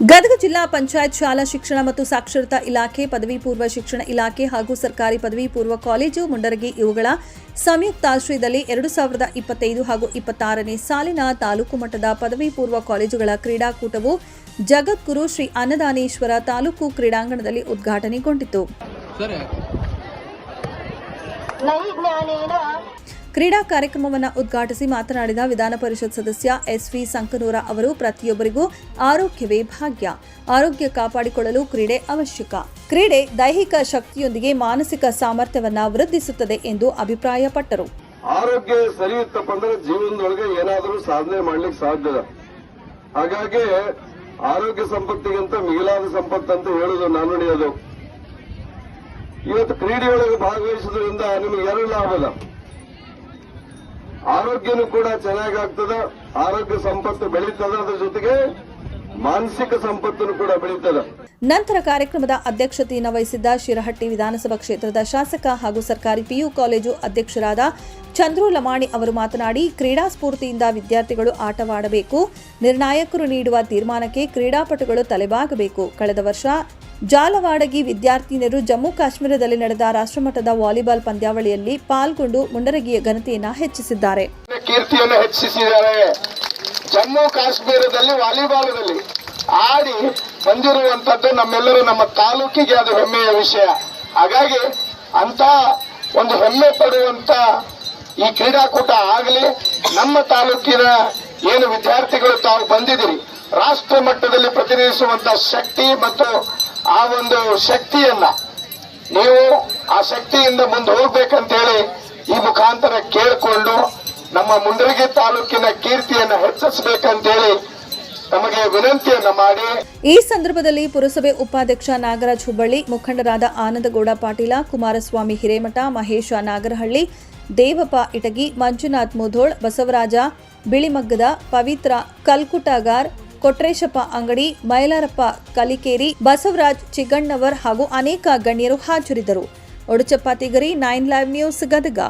ಗದಗ ಜಿಲ್ಲಾ ಪಂಚಾಯತ್ ಶಾಲಾ ಶಿಕ್ಷಣ ಮತ್ತು ಸಾಕ್ಷರತಾ ಇಲಾಖೆ ಪದವಿ ಪೂರ್ವ ಶಿಕ್ಷಣ ಇಲಾಖೆ ಹಾಗೂ ಸರ್ಕಾರಿ ಪದವಿ ಪೂರ್ವ ಕಾಲೇಜು ಮುಂಡರಗಿ ಇವುಗಳ ಸಂಯುಕ್ತಾಶ್ರಯದಲ್ಲಿ ಎರಡು ಸಾವಿರದ ಇಪ್ಪತ್ತೈದು ಹಾಗೂ ಇಪ್ಪತ್ತಾರನೇ ಸಾಲಿನ ತಾಲೂಕು ಮಟ್ಟದ ಪದವಿ ಪೂರ್ವ ಕಾಲೇಜುಗಳ ಕ್ರೀಡಾಕೂಟವು ಜಗದ್ಗುರು ಶ್ರೀ ಅನ್ನದಾನೇಶ್ವರ ತಾಲೂಕು ಕ್ರೀಡಾಂಗಣದಲ್ಲಿ ಉದ್ಘಾಟನೆಗೊಂಡಿತು. ಕ್ರೀಡಾ ಕಾರ್ಯಕ್ರಮವನ್ನು ಉದ್ಘಾಟಿಸಿ ಮಾತನಾಡಿದ ವಿಧಾನ ಪರಿಷತ್ ಸದಸ್ಯ ಎಸ್ವಿ ಸಂಕನೂರ ಅವರು, ಪ್ರತಿಯೊಬ್ಬರಿಗೂ ಆರೋಗ್ಯವೇ ಭಾಗ್ಯ. ಆರೋಗ್ಯ ಕಾಪಾಡಿಕೊಳ್ಳಲು ಕ್ರೀಡೆ ಅವಶ್ಯಕ. ಕ್ರೀಡೆ ದೈಹಿಕ ಶಕ್ತಿಯೊಂದಿಗೆ ಮಾನಸಿಕ ಸಾಮರ್ಥ್ಯವನ್ನು ವೃದ್ಧಿಸುತ್ತದೆ ಎಂದು ಅಭಿಪ್ರಾಯಪಟ್ಟರು. ಆರೋಗ್ಯ ಸರಿ ಇತ್ತಪ್ಪ ಅಂದ್ರೆ ಜೀವನದೊಳಗೆ ಏನಾದರೂ ಸಾಧನೆ ಮಾಡ್ಲಿಕ್ಕೆ ಸಾಧ್ಯ. ಹಾಗಾಗಿ ಆರೋಗ್ಯ ಸಂಪತ್ತಿಗಿಂತ ಮಿಗಿಲಾದ ಸಂಪತ್ತು ಅಂತ ಹೇಳುದು ನಾನು ನಡೆಯೋದು ಇವತ್ತು ಕ್ರೀಡೆಯೊಳಗೆ ಭಾಗವಹಿಸುವುದರಿಂದ ನಿಮಗೆ ಎರಡು ಲಾಭ ಆರೋಗ್ಯನೂ ಕೂಡ ಚೆನ್ನಾಗಿ ಆಗ್ತದ ಆರೋಗ್ಯ ಸಂಪತ್ತು ಬೆಳೀತದ ಅದ್ರ ಜೊತೆಗೆ ಮಾನಸಿಕ ಸಂಪತ್ತನ್ನು ಕೂಡ ಬೆಳೀತದ. ನಂತರ ಕಾರ್ಯಕ್ರಮದ ಅಧ್ಯಕ್ಷತೆಯನ್ನು ವಹಿಸಿದ್ದ ಶಿರಹಟ್ಟಿ ವಿಧಾನಸಭಾ ಕ್ಷೇತ್ರದ ಶಾಸಕ ಹಾಗೂ ಸರ್ಕಾರಿ ಪಿಯು ಕಾಲೇಜು ಅಧ್ಯಕ್ಷರಾದ ಚಂದ್ರು ಲಮಾಣಿ ಅವರು ಮಾತನಾಡಿ, ಕ್ರೀಡಾ ಸ್ಫೂರ್ತಿಯಿಂದ ವಿದ್ಯಾರ್ಥಿಗಳು ಆಟವಾಡಬೇಕು, ನಿರ್ಣಾಯಕರು ನೀಡುವ ತೀರ್ಮಾನಕ್ಕೆ ಕ್ರೀಡಾಪಟುಗಳು ತಲೆಬಾಗಬೇಕು. ಕಳೆದ ವರ್ಷ ಜಾಲವಾಡಗಿ ವಿದ್ಯಾರ್ಥಿನಿಯರು ಜಮ್ಮು ಕಾಶ್ಮೀರದಲ್ಲಿ ನಡೆದ ರಾಷ್ಟ್ರಮಟ್ಟದ ವಾಲಿಬಾಲ್ ಪಂದ್ಯಾವಳಿಯಲ್ಲಿ ಪಾಲ್ಗೊಂಡು ಮುಂಡರಗಿಯ ಘನತೆಯನ್ನು ಹೆಚ್ಚಿಸಿದ್ದಾರೆ. ಕೀರ್ತಿಯನ್ನು ಹೆಚ್ಚಿಸಿದ್ದಾರೆ. ಜಮ್ಮು ಕಾಶ್ಮೀರದಲ್ಲಿ ವಾಲಿಬಾಲ್ನಲ್ಲಿ ಆಡಿ ಬಂದಿರುವಂತದ್ದು ನಮ್ಮೆಲ್ಲರೂ ನಮ್ಮ ತಾಲೂಕಿಗೆ ಅದು ಹೆಮ್ಮೆಯ ವಿಷಯ. ಹಾಗಾಗಿ ಅಂತ ಒಂದು ಹೆಮ್ಮೆ ಪಡುವಂತ ಈ ಕ್ರೀಡಾಕೂಟ ಆಗಲಿ, ನಮ್ಮ ತಾಲೂಕಿನ ಏನು ವಿದ್ಯಾರ್ಥಿಗಳು ತಾವು ಬಂದಿದ್ದೀರಿ ರಾಷ್ಟ್ರ ಮಟ್ಟದಲ್ಲಿ ಪ್ರತಿನಿಧಿಸುವಂತ ಶಕ್ತಿ ಮತ್ತು ಆ ಒಂದು ಶಕ್ತಿಯನ್ನ ನೀವು ಆ ಶಕ್ತಿಯಿಂದ ಮುಂದೆ ಹೋಗ್ಬೇಕಂತೇಳಿ ಈ ಮುಖಾಂತರ ಕೇಳಿಕೊಂಡು ನಮ್ಮ ಮುಂಡರಗಿ ತಾಲೂಕಿನ ಕೀರ್ತಿಯನ್ನ ಹೆಚ್ಚಿಸಬೇಕಂತೇಳಿ ನಮಗೆ ವಿನಂತಿಯನ್ನ ಮಾಡಿ. ಈ ಸಂದರ್ಭದಲ್ಲಿ ಪುರಸಭೆ ಉಪಾಧ್ಯಕ್ಷ ನಾಗರಾಜ್ ಹುಬ್ಬಳ್ಳಿ, ಮುಖಂಡರಾದ ಆನಂದಗೌಡ ಪಾಟೀಲ, ಕುಮಾರಸ್ವಾಮಿ ಹಿರೇಮಠ, ಮಹೇಶ ನಾಗರಹಳ್ಳಿ, ದೇವಪ್ಪ ಇಟಗಿ, ಮಂಜುನಾಥ್ ಮುಧೋಳ್, ಬಸವರಾಜ, ಬಿಳಿಮಗ್ಗದ, ಪವಿತ್ರ ಕಲ್ಕುಟಗಾರ್ ಕೊಟ್ರೇಶಪ್ಪ ಅಂಗಡಿ ಮೈಲಾರಪ್ಪ ಕಲಿಕೇರಿ, ಬಸವರಾಜ್ ಚಿಗಣ್ಣವರ್ ಹಾಗೂ ಅನೇಕ ಗಣ್ಯರು ಹಾಜರಿದ್ದರು. Oduchappa Tigari, nine live news Gadag.